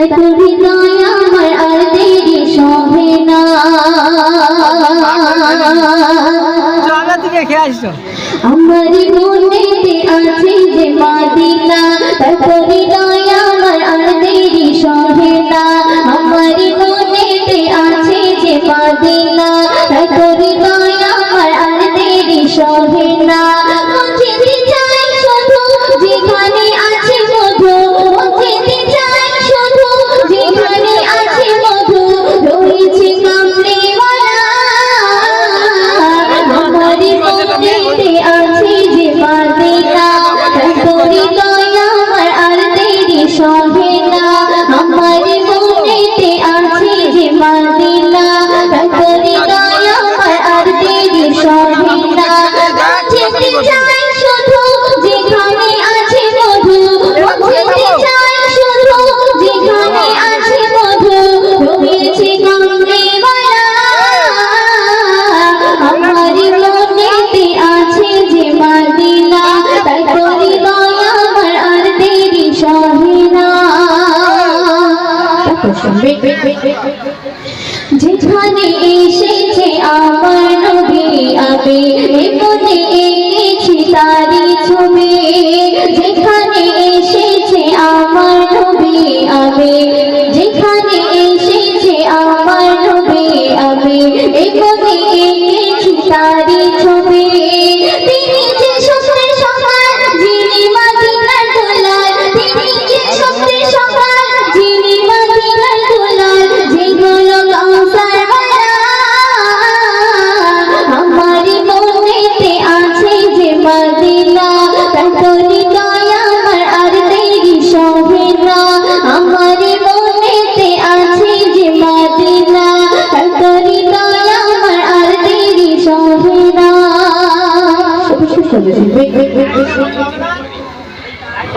তার হৃদয় আমার আর দেরি সহে না। আমার মনেতে আছে যে মাদিনা তার হৃদয় আমার আর দেরি সহে না। আমার মনেতে আছে যে মাদিনা, তার হৃদয় প্রসঙ্গে যেখানে এসেছে আমার নবী আমি এমনে এঁকেছি তারি ছবি। যেখানে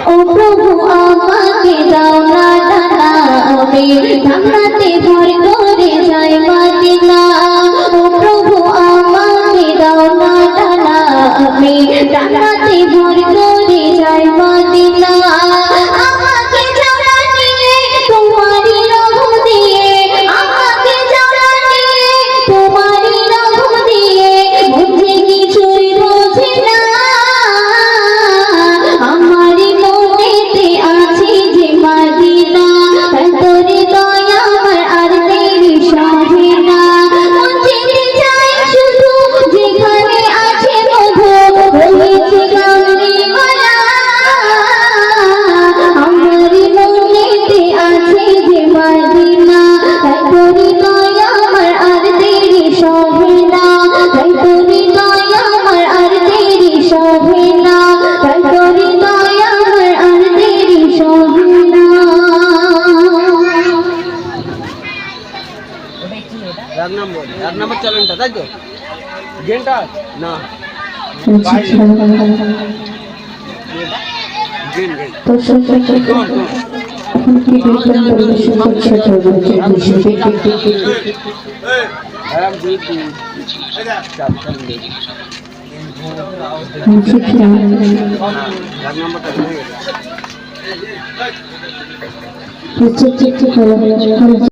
ও প্রভু আমাকে দাও না টানা, আমি ধানাতে ভর করে যাই মাদিনা ও প্রভু আমাকে দাও না টানা, আমি ধানাতে ভর করে এক নম্বর এক নম্বর চ্যালেঞ্জটা তাই তো গেনটা না ঠিক ঠিক ঠিক হলো